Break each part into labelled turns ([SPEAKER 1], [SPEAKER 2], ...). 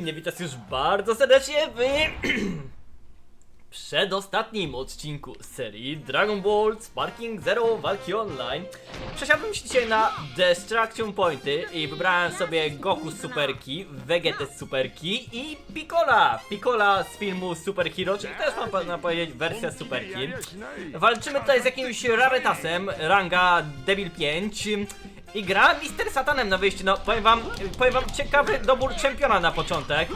[SPEAKER 1] Admin, witam już bardzo serdecznie w przedostatnim odcinku serii Dragon Ball Sparking Zero Walki Online. Przesiadłem się dzisiaj na Destruction Pointy i wybrałem sobie Goku z Superki, Vegeta z Superki i Piccola! Piccola z filmu Super Hero, czyli też mam można powiedzieć wersja Superki. Walczymy tutaj z jakimś rarytasem, ranga Devil 5 i gra Mister Satanem na wyjściu. No, powiem wam, powiem wam ciekawy dobór czempiona na początek.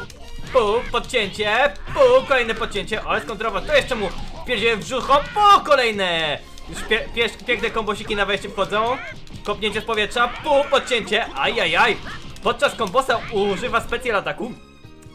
[SPEAKER 1] Pu, podcięcie, pu, kolejne podcięcie, ale skontrować, to jeszcze mu pierdzie brzucho, pu, kolejne! Już pie, pie, piękne kombosiki na wejście wchodzą. Kopnięcie z powietrza, pu, podcięcie, ajajaj. Podczas kombosa używa specjal ataku.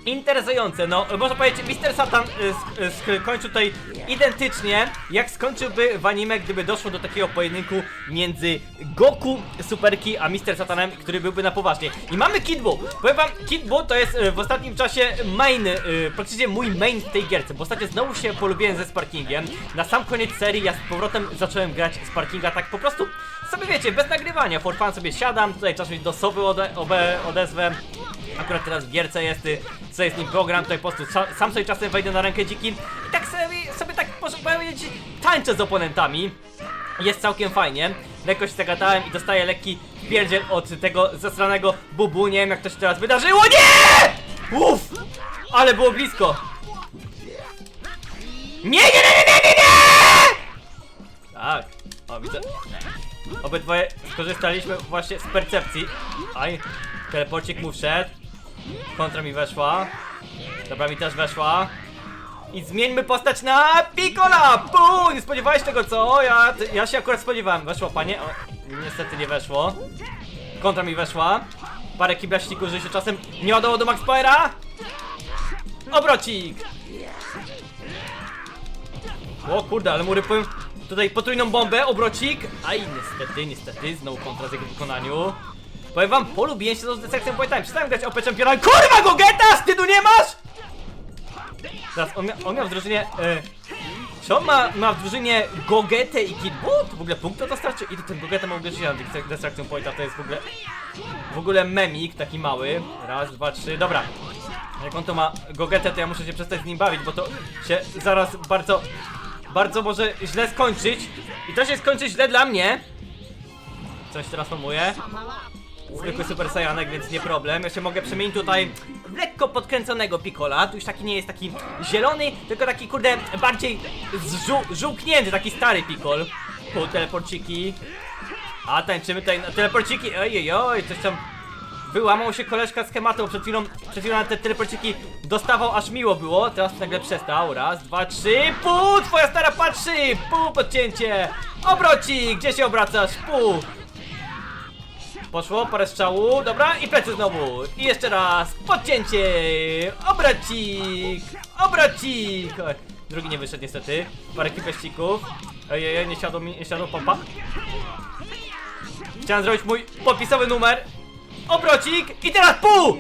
[SPEAKER 1] Interesujące, no można powiedzieć, Mr. Satan y, sk- y, skończył tutaj identycznie, jak skończyłby w anime, gdyby doszło do takiego pojedynku między Goku Superki a Mr. Satanem, który byłby na poważnie. I mamy Kid Buu. Powiem wam, Kid Buu to jest y, w ostatnim czasie main, praktycznie mój main w tej gierce, bo ostatnio znowu się polubiłem ze Sparkingiem. Na sam koniec serii ja z powrotem zacząłem grać Sparkinga tak po prostu, sobie wiecie, bez nagrywania, for fun sobie siadam, tutaj czasem do sowy ode, obe, odezwę. Akurat teraz w gierce jest, y, co jest nim program, tutaj po prostu sa, sam sobie czasem wejdę na rękę dziki i tak sobie, sobie tak można powiedzieć tańczę z oponentami. Jest całkiem fajnie. Lekko się zagadałem i dostaję lekki pierdziel od tego zasranego bubu. Nie wiem jak to się teraz wydarzyło. Nie! Uff! Ale było blisko. Nie, nie, nie, nie, nie, nie! Tak. O, widzę. Obydwoje skorzystaliśmy właśnie z percepcji. Aj, teleporcik mu wszedł. Kontra mi weszła. Dobra, mi też weszła. I zmieńmy postać na Piccola! Puu! Nie spodziewałeś tego, co? Ja, ja się akurat spodziewałem. Weszło, panie? O, niestety nie weszło. Kontra mi weszła. Parę kiblaścików, że się czasem nie ładowało do Max Powera. Obrocik! O kurde, ale mu rypują tutaj potrójną bombę, obrocik. Aj, niestety, niestety, znowu kontra z jego wykonaniu. Powiem wam, polubiłem się z sekcją Playtime. Przestałem grać OP Championa. Kurwa go geta! Wstydu nie masz! Teraz on, mia on miał w drużynie. E, czy on ma, ma w drużynie Gogetę i Kid w ogóle punkt to dostarczy? I to ten Gogetę ma Destruct- Destruction Pointa, to jest w ogóle. W ogóle memik taki mały. Raz, dwa, trzy, dobra. Jak on to ma Gogetę, to ja muszę się przestać z nim bawić, bo to się zaraz bardzo, bardzo może źle skończyć. I to się skończy źle dla mnie. Coś transformuje. Zwykły Super Saiyanek, więc nie problem. Ja się mogę przemienić tutaj w lekko podkręconego Piccola. Tu już taki nie jest taki zielony, tylko taki kurde bardziej żółknięty, taki stary Piccol. Tu teleporciki. A tańczymy tutaj na teleporciki. Ojej, oj, coś tam wyłamał się koleżka schematu. Przed chwilą, przed chwilą te teleporciki dostawał aż miło było. Teraz nagle przestał. Raz, dwa, trzy. Pu, twoja stara patrzy. Pu, podcięcie. Obrocik, gdzie się obracasz? Pu. Poszło, parę strzału, dobra, i plecy znowu. I jeszcze raz, podcięcie, obracik. Oj, drugi nie wyszedł niestety, parę kipeścików. Ojej, nie siadło mi, nie siadło pompa. Chciałem zrobić mój popisowy numer. Obrocik i teraz pół!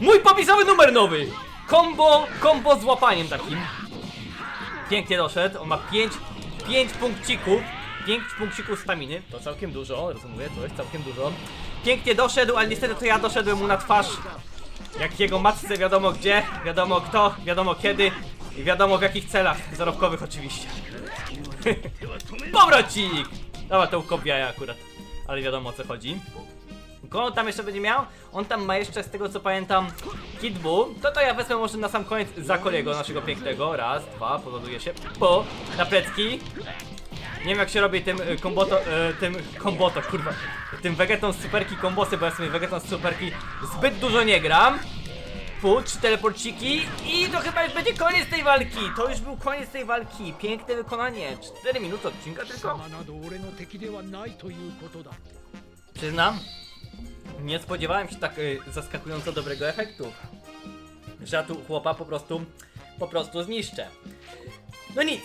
[SPEAKER 1] Mój popisowy numer nowy! Combo, combo z łapaniem takim. Pięknie doszedł, on ma 5 5 punkcików 5 punkcików staminy, to całkiem dużo, rozumiem, to jest całkiem dużo Pięknie doszedł, ale niestety to ja doszedłem mu na twarz Jak jego matce wiadomo gdzie, wiadomo kto, wiadomo kiedy I wiadomo w jakich celach, zarobkowych oczywiście Powrocik! Dobra, to ukop jaja akurat, ale wiadomo o co chodzi Kogo on tam jeszcze będzie miał? On tam ma jeszcze, z tego co pamiętam, Kidbu. To to ja wezmę może na sam koniec Zakoliego, naszego pięknego. Raz, dwa, powoduje się. Po, na plecki. Nie wiem jak się robi tym e, komboto, e, tym komboto, kurwa Tym wegetą z superki kombosy, bo ja sobie wegetą z superki zbyt dużo nie gram Pu, trzy teleporciki i to chyba już będzie koniec tej walki To już był koniec tej walki, piękne wykonanie 4 minuty odcinka tylko Przyznam, nie spodziewałem się tak y, zaskakująco dobrego efektu. Że ja tu chłopa po prostu, po prostu zniszczę. No nic.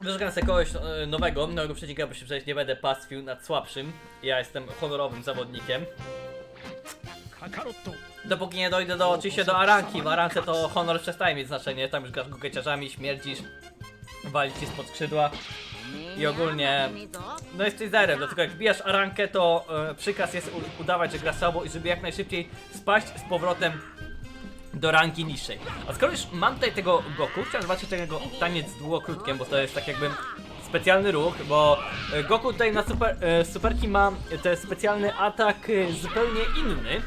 [SPEAKER 1] Wyszukam sobie kogoś y, nowego, nowego przeciwnika, bo się przecież nie będę pastwił nad słabszym. Ja jestem honorowym zawodnikiem. Dopóki nie dojdę do, oczywiście do Aranki, w Arance to honor przestaje mieć znaczenie, tam już grasz gugeciarzami, śmierdzisz, wali ci spod skrzydła. I ogólnie, no jesteś zerem, dlatego jak wbijasz Arankę, to e, przykaz jest udawać, że grasz słabo i żeby jak najszybciej spaść z powrotem do rangi niższej. A skoro już mam tutaj tego Goku, chciałem zobaczyć tego taniec z długokrótkiem, bo to jest tak jakby specjalny ruch, bo e, Goku tutaj na super, e, superki ma ten specjalny atak e, zupełnie inny.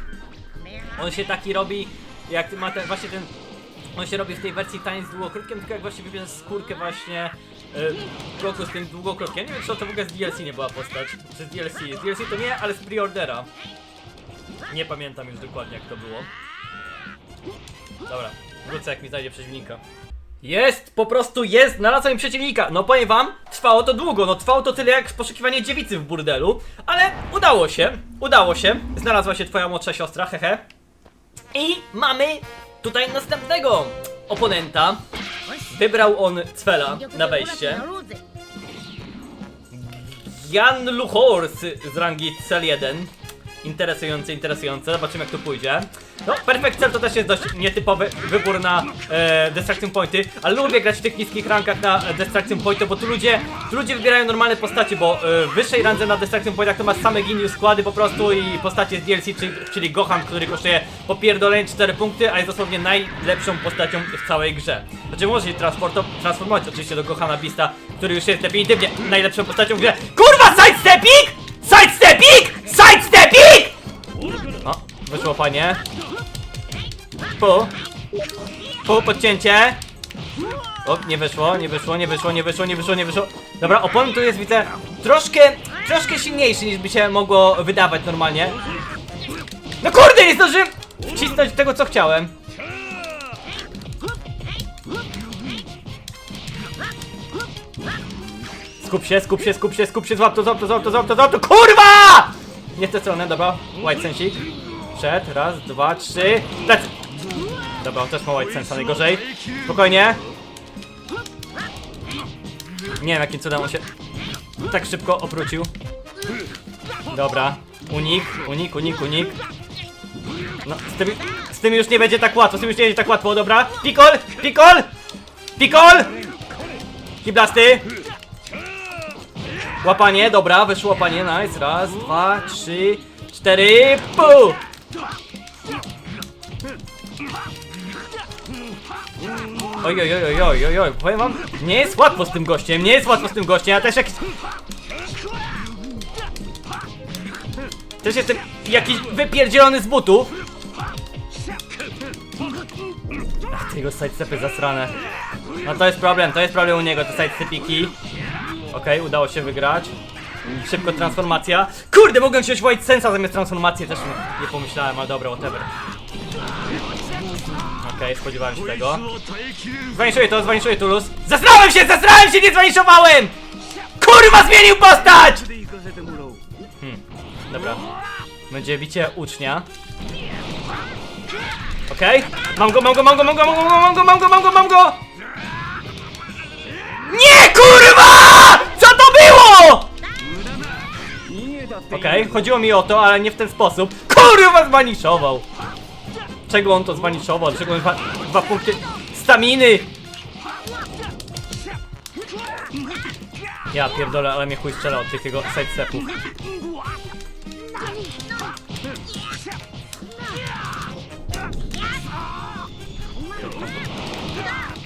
[SPEAKER 1] On się taki robi, jak ma ten, właśnie ten, on się robi w tej wersji taniec z długokrótkiem, tylko jak właśnie wybierze skórkę właśnie e, Goku z tym długokrótkiem. Nie wiem, czy to w ogóle z DLC nie była postać, czy z DLC, z DLC to nie, ale z preordera. Nie pamiętam już dokładnie jak to było. Dobra, wrócę jak mi znajdzie przeciwnika. Jest! Po prostu jest! Znalazłem przeciwnika! No powiem wam, trwało to długo, no trwało to tyle jak poszukiwanie dziewicy w burdelu, ale udało się, udało się. Znalazła się twoja młodsza siostra, hehe. I mamy tutaj następnego oponenta. Wybrał on Cwela na wejście. Jan Luchors z rangi CL1. Interesujące, interesujące. Zobaczymy jak to pójdzie. No, Perfect to też jest dość nietypowy wybór na e, Destruction Pointy, ale lubię grać w tych niskich rankach na Destruction Pointy, bo tu ludzie, tu ludzie wybierają normalne postacie, bo e, w wyższej randze na Destruction Pointach to masz same giniu składy po prostu i postacie z DLC, czyli, czyli Gohan, który kosztuje popierdolenie 4 punkty, a jest dosłownie najlepszą postacią w całej grze. Znaczy może się transformować oczywiście do Gohana Beasta, który już jest definitywnie najlepszą postacią w grze. KURWA SIDESTEPING! SIDESTEPING! SIDESTEPING! O, wyszło fajnie. Pu. Pu, podcięcie. O, nie wyszło, nie wyszło, nie wyszło, nie wyszło, nie wyszło, nie wyszło. Dobra, opon tu jest, widzę, troszkę, troszkę silniejszy niż by się mogło wydawać normalnie. No kurde, nie zdążyłem wcisnąć tego, co chciałem. Skup się, skup się, skup się, skup się, złap to, złap to, złap to, złap to, złap to, KURWA! Nie w tę stronę, dobra, white sensik. Przed, raz, dwa, trzy, tak. Dobra, on też ma white sensa, najgorzej. Spokojnie. Nie wiem jakim cudem on się tak szybko obrócił. Dobra, unik, unik, unik, unik. No, z tym, z tym już nie będzie tak łatwo, z tym już nie będzie tak łatwo, dobra. Pikol, pikol, pikol! Kiblasty. Łapanie, dobra, wyszło łapanie, nice. Raz, dwa, trzy, cztery, pu! Oj, oj, oj, oj, oj, oj, powiem wam, nie jest łatwo z tym gościem, nie jest łatwo z tym gościem, ja też jak... Też jestem jakiś wypierdzielony z butów. Ach, tego sidestepy zasrane. No to jest problem, to jest problem u niego, te sidestepiki. Okej, udało się wygrać. Szybko transformacja. Kurde, mogłem wziąć White Sensa zamiast transformacji, też nie pomyślałem, ale dobra, whatever. Okej, spodziewałem się tego. Zwaniszuję to, zwaniszuję Tulus. Zasrałem się, zasrałem się, nie zwaniszowałem! Kurwa, zmienił postać! Hmm, dobra. Będzie bicie ucznia. Okej, mam go, mam go, mam go, mam go, mam go, mam go, mam go, mam go, mam go! Nie, kurwa! Co to było? Okej, chodziło mi o to, ale nie w ten sposób. Kurwa, zwaniszował! Czego on to zwaniszował? Czego on dwa, dwa punkty staminy? Ja pierdolę, ale mnie chuj strzela od tych jego sidestepów.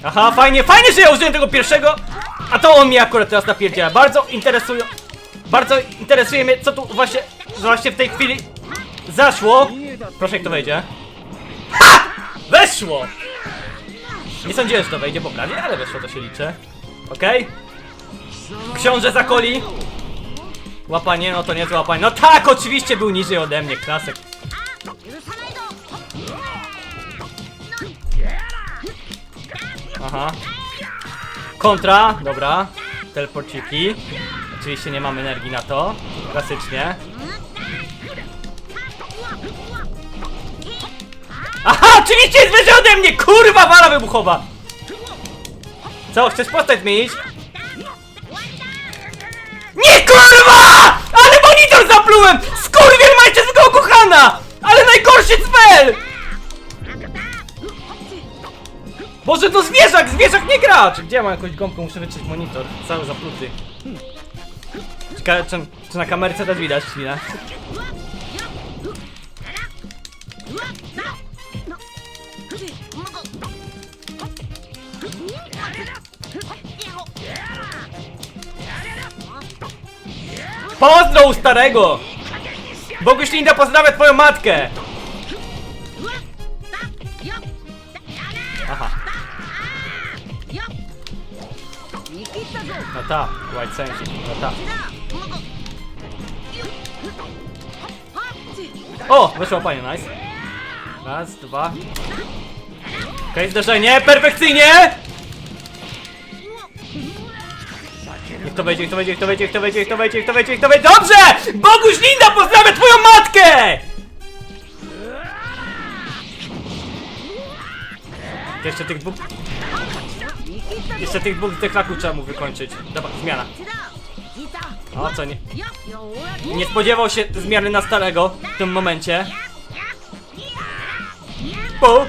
[SPEAKER 1] Aha, fajnie, fajnie, że ja użyłem tego pierwszego, a to on mnie akurat teraz napierdziela. Bardzo interesują, bardzo interesuje mnie, co tu właśnie, właśnie w tej chwili zaszło. Proszę, jak to wejdzie. Weszło! Nie sądziłem, że to wejdzie poprawnie, ale weszło, to się liczy. Okej? Książę zakoli. Łapanie, no to nie łapanie. No tak, oczywiście był niżej ode mnie, klasyk. Aha. Kontra, dobra. Teleporciki. Oczywiście nie mamy energii na to. Klasycznie. Aha, oczywiście jest wyżej ode mnie! Kurwa, wala wybuchowa! Co, chcesz postać zmienić? Nie kurwa! Ale monitor zaplułem! Skurwiel majcie z go kochana! Ale najgorszy cwel! Boże, to zwierzak! Zwierzak nie gracz! Gdzie ja mam jakąś gąbkę? Muszę wyczyć monitor. Cały zapluty. Ciekawe, czy, czy na kamerce też widać chwilę. U starego! Boguś Linda pozdrawia twoją matkę! Aha. No ta, White Sensi, no ta. O, wyszło panie, nice. Raz, dwa. Okej, zderzenie, perfekcyjnie! Niech to wejdzie, niech to wejdzie, niech to wejdzie, niech to wejdzie, niech to wejdzie, niech to wejdzie, niech to wejdzie, dobrze! Boguś Linda pozdrawia twoją matkę! Jeszcze tych dwóch... Jeszcze tych dwóch deklaków trzeba mu wykończyć. Dobra, zmiana. O, co nie... Nie spodziewał się zmiany na starego w tym momencie. Po.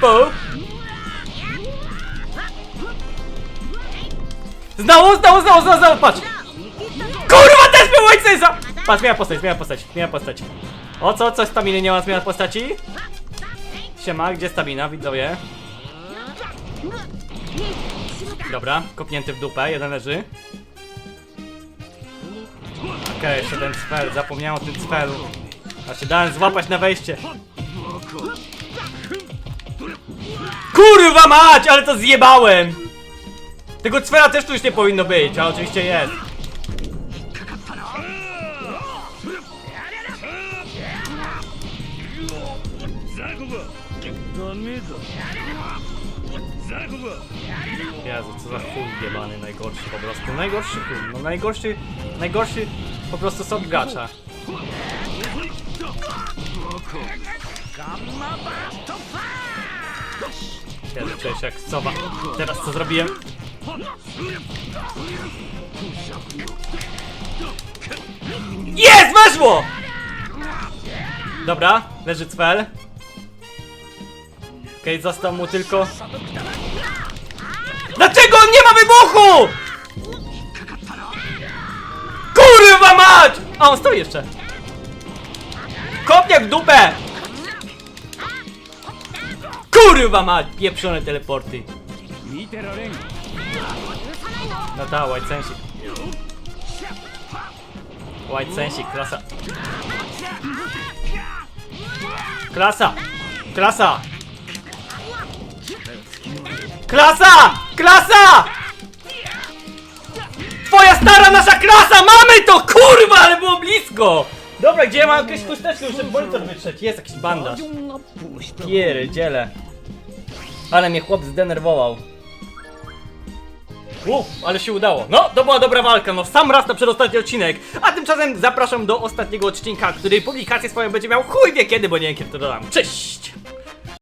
[SPEAKER 1] Po. Znowu, znowu, znowu, znowu, znowu, patrz! Kurwa, też był White Patrz, zmiana postać, zmiana postać, zmiana postać. O co, coś staminy nie ma zmiana postaci? Siema, gdzie stamina, widzowie? Dobra, kopnięty w dupę, jeden leży. Okej, jeszcze ten cfel, zapomniałem o tym cfelu. Znaczy, dałem złapać na wejście. Kurwa mać, ale to zjebałem! Tego cfela też tu już nie powinno być, a oczywiście jest. Jezu, co za chuj jebany, najgorszy po prostu. Najgorszy chuj, no najgorszy, najgorszy po prostu sok gracza. Jezu, się jak sowa. Teraz co zrobiłem? Jest, weszło! Dobra, leży cfel. Okej, został mu tylko... Dlaczego on nie ma wybuchu? Kurwa mać! A on stoi jeszcze. Kopnie w dupę! Kurwa mać! Pieprzone teleporty. No ta, White Sensi. White Sensi, klasa. Klasa! Klasa! Klasa! Klasa! Twoja stara nasza klasa! Mamy to! Kurwa, ale było blisko! Dobra, gdzie ja mam jakieś chusteczki, żeby monitor wytrzeć? Jest jakiś bandaż. Pierdziele. Ale mnie chłop zdenerwował. Uff, ale się udało. No, to była dobra walka, no sam raz na przedostatni odcinek. A tymczasem zapraszam do ostatniego odcinka, który publikację swoją będzie miał chuj wie kiedy, bo nie wiem kiedy to dodam. Cześć!